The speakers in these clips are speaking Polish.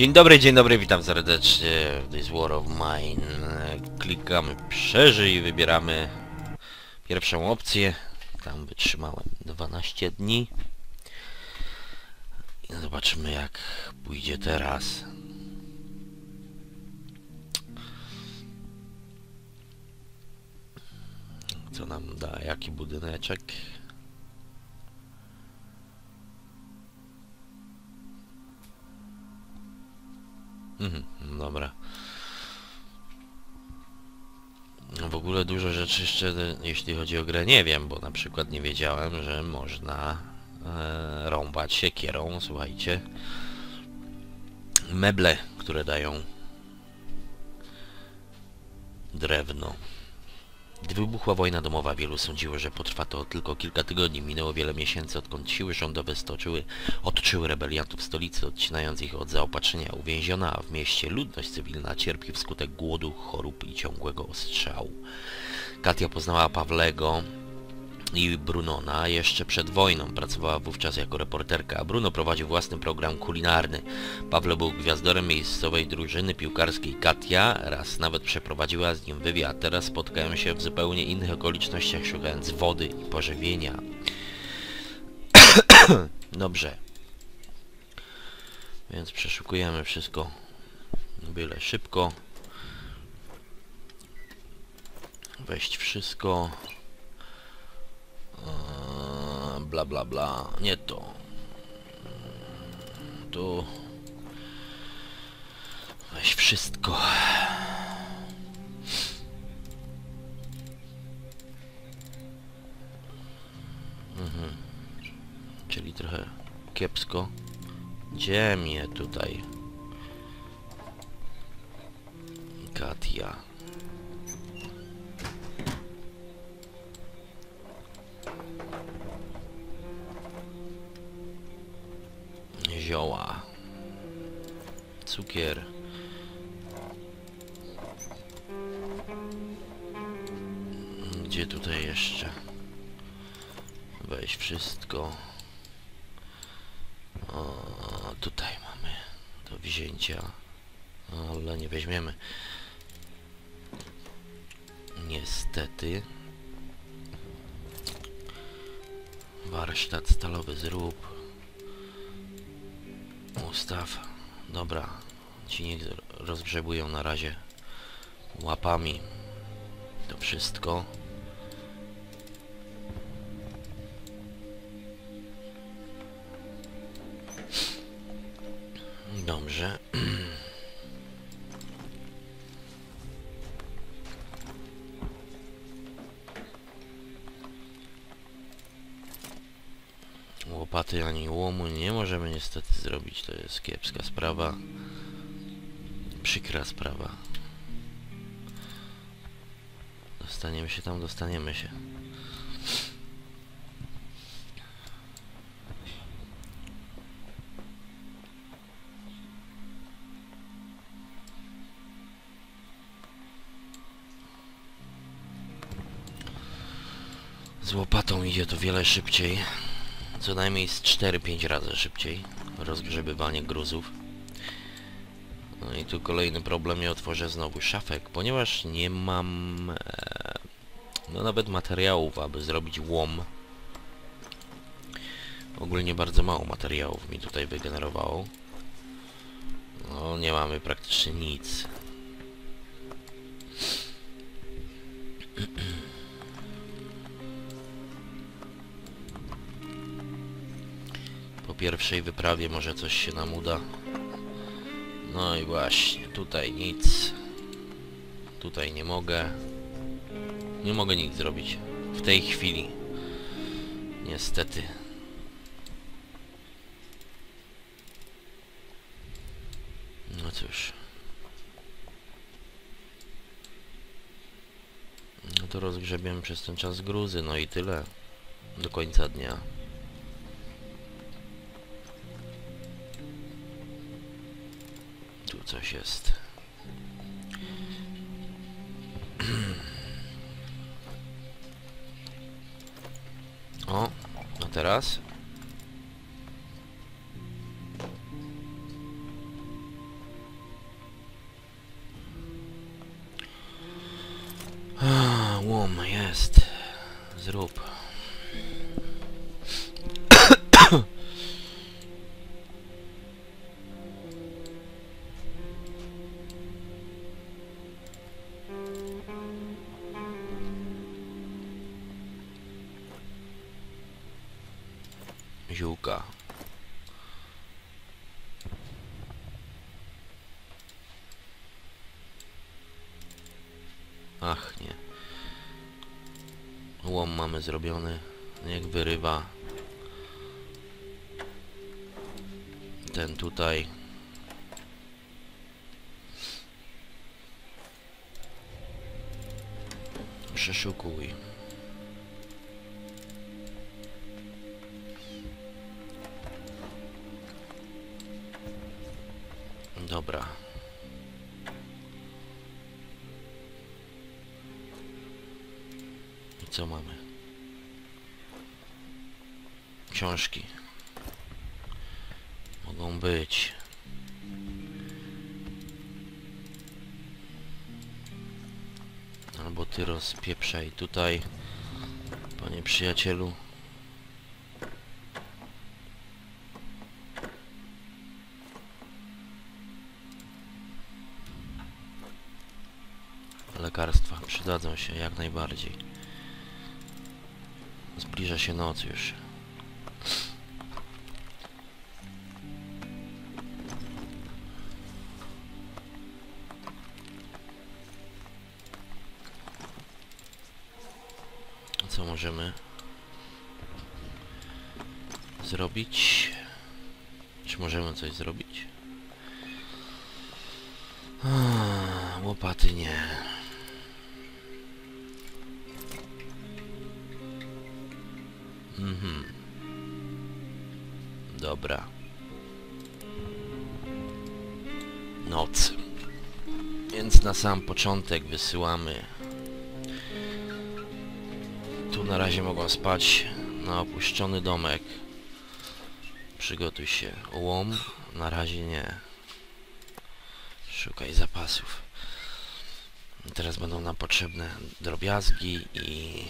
Dzień dobry, dzień dobry, witam serdecznie w This War of Mine. Klikamy przeżyj wybieramy pierwszą opcję. Tam wytrzymałem 12 dni. I zobaczymy jak pójdzie teraz. Co nam da, jaki budyneczek? Mhm, dobra. W ogóle dużo rzeczy jeszcze, jeśli chodzi o grę, nie wiem, bo na przykład nie wiedziałem, że można e, rąbać siekierą, słuchajcie, meble, które dają drewno. Gdy wybuchła wojna domowa, wielu sądziło, że potrwa to tylko kilka tygodni. Minęło wiele miesięcy, odkąd siły rządowe stoczyły, odczyły rebeliantów stolicy, odcinając ich od zaopatrzenia. Uwięziona w mieście ludność cywilna cierpi wskutek głodu, chorób i ciągłego ostrzału. Katia poznała Pawlego i Brunona jeszcze przed wojną. Pracowała wówczas jako reporterka, a Bruno prowadził własny program kulinarny. Pawle był gwiazdorem miejscowej drużyny piłkarskiej. Katia raz nawet przeprowadziła z nim wywiad. Teraz spotkają się w zupełnie innych okolicznościach, szukając wody i pożywienia. Dobrze. Więc przeszukujemy wszystko byle szybko. Weźć wszystko. Eee, Bla bla bla. Nie to. Tu. Weź wszystko. Mhm. Czyli trochę kiepsko. Gdzie tutaj? Zioła. Cukier. Gdzie tutaj jeszcze? Weź wszystko. O, tutaj mamy do wzięcia. Ale nie weźmiemy. Niestety. Warsztat stalowy zrób. Ustaw. Dobra. Ci niech rozgrzebują na razie łapami. To wszystko. Dobrze. Łopaty ani łomu nie możemy niestety zrobić. To jest kiepska sprawa. Przykra sprawa. Dostaniemy się tam, dostaniemy się. Z łopatą idzie to wiele szybciej. Co najmniej z 4-5 razy szybciej. Rozgrzebywanie gruzów. No i tu kolejny problem, nie otworzę znowu szafek, ponieważ nie mam e, no nawet materiałów, aby zrobić łom. Ogólnie bardzo mało materiałów mi tutaj wygenerowało. No nie mamy praktycznie nic. pierwszej wyprawie może coś się nam uda. No i właśnie, tutaj nic. Tutaj nie mogę. Nie mogę nic zrobić. W tej chwili. Niestety. No cóż. No to rozgrzebiemy przez ten czas gruzy, no i tyle. Do końca dnia. coś jest. O, no teraz. Ah, łom, jest. Zrób. Ach nie. Łom mamy zrobiony. Niech wyrywa. Ten tutaj. Przeszukuj. Dobra. I co mamy? Książki. Mogą być. Albo ty rozpieprzaj tutaj, panie przyjacielu. Lekarstwa przydadzą się jak najbardziej. Zbliża się noc już. Co możemy zrobić? Czy możemy coś zrobić? Łopaty nie. Mhm. Dobra. Noc. Więc na sam początek wysyłamy. Tu na razie mogą spać na opuszczony domek. Przygotuj się. Łom? Na razie nie. Szukaj zapasów. Teraz będą nam potrzebne drobiazgi i...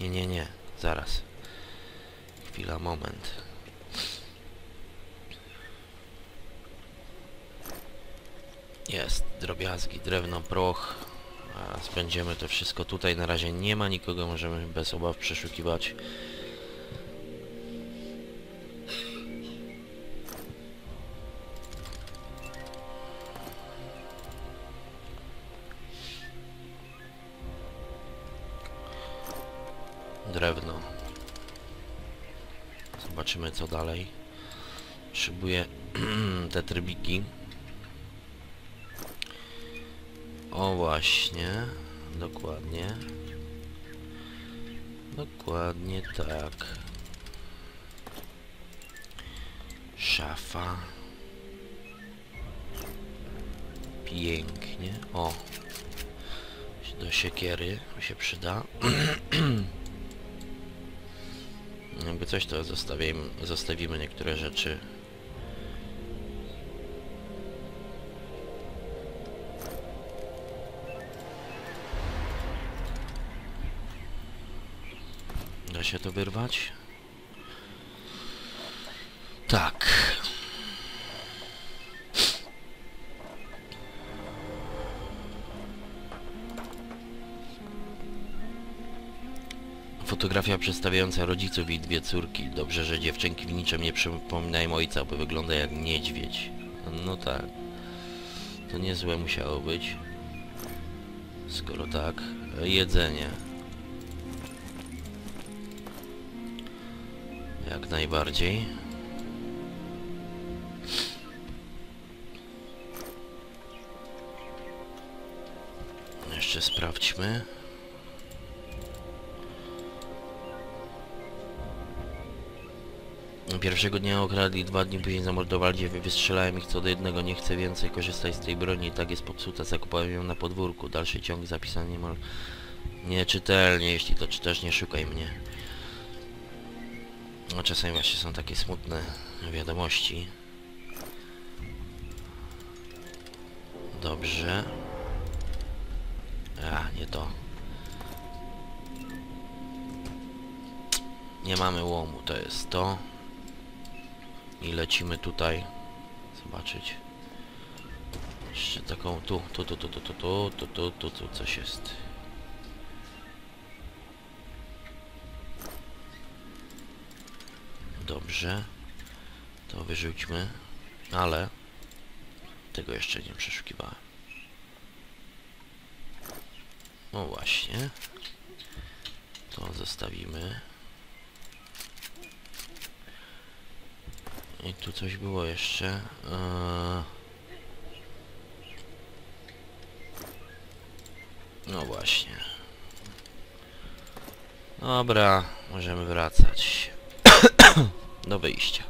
Nie, nie, nie. Zaraz. Chwila, moment. Jest. Drobiazgi, drewno, proch. A spędzimy to wszystko tutaj. Na razie nie ma nikogo. Możemy bez obaw przeszukiwać. Co dalej. Potrzebuję te trybiki. O właśnie. Dokładnie. Dokładnie tak. Szafa. Pięknie. O. Do siekiery się przyda. Jakby coś to zostawimy, zostawimy niektóre rzeczy. Da się to wyrwać? Tak. Fotografia przedstawiająca rodziców i dwie córki. Dobrze, że dziewczynki w niczym nie przypominają ojca, bo wygląda jak niedźwiedź. No tak. To niezłe musiało być. Skoro tak. Jedzenie. Jak najbardziej. Jeszcze sprawdźmy. Pierwszego dnia okradli, dwa dni później zamordowali, wystrzelałem ich co do jednego, nie chcę więcej korzystać z tej broni, tak jest popsuta, zakupałem ją na podwórku, dalszy ciąg zapisany niemal nieczytelnie, jeśli to czytasz, nie szukaj mnie. No czasami właśnie są takie smutne wiadomości. Dobrze. A, nie to. Nie mamy łomu, to jest to. I lecimy tutaj. Zobaczyć. Jeszcze taką tu, tu, tu, tu, tu, tu, tu, tu, tu, tu, tu coś jest. Dobrze. To wyrzućmy. Ale tego jeszcze nie przeszukiwałem. No właśnie. To zostawimy. I tu coś było jeszcze. Eee... No właśnie. Dobra, możemy wracać do wyjścia.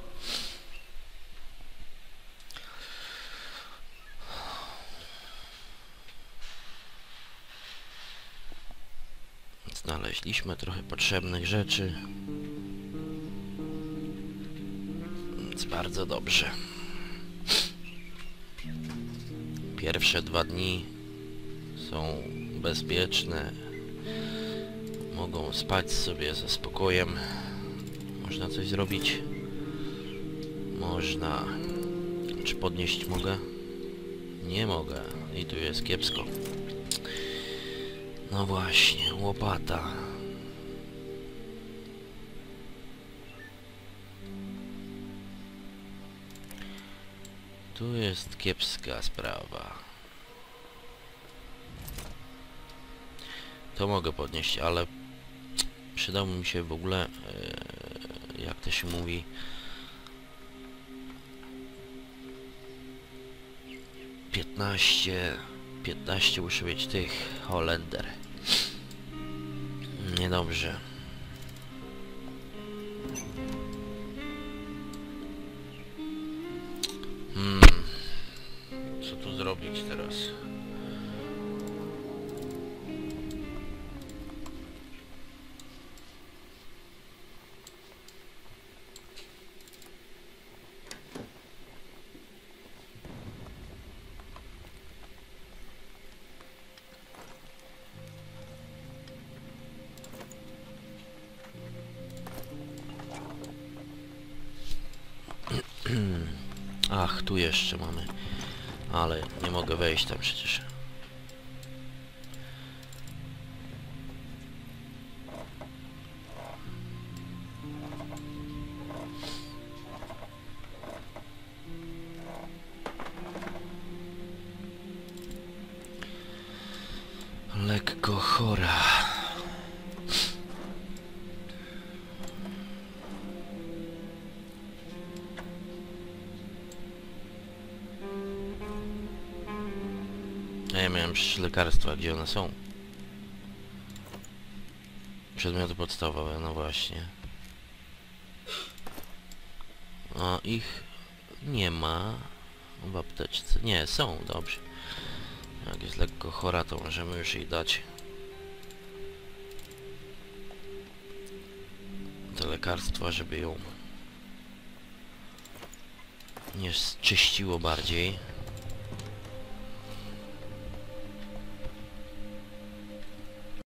Znaleźliśmy trochę potrzebnych rzeczy. Bardzo dobrze. Pierwsze dwa dni są bezpieczne. Mogą spać sobie ze spokojem. Można coś zrobić. Można... Czy podnieść mogę? Nie mogę. I tu jest kiepsko. No właśnie, łopata. Tu jest kiepska sprawa. To mogę podnieść, ale przydałby mi się w ogóle, e, jak to się mówi, piętnaście, piętnaście muszę mieć tych Holender. Niedobrze. Zrobić teraz? Ach, tu jeszcze mamy. Ale nie mogę wejść tam przecież. Lekko chora. Lekarstwa, gdzie one są? Przedmioty podstawowe, no właśnie. O, ich nie ma w apteczce. Nie, są, dobrze. Jak jest lekko chora, to możemy już jej dać te lekarstwa, żeby ją nie czyściło bardziej.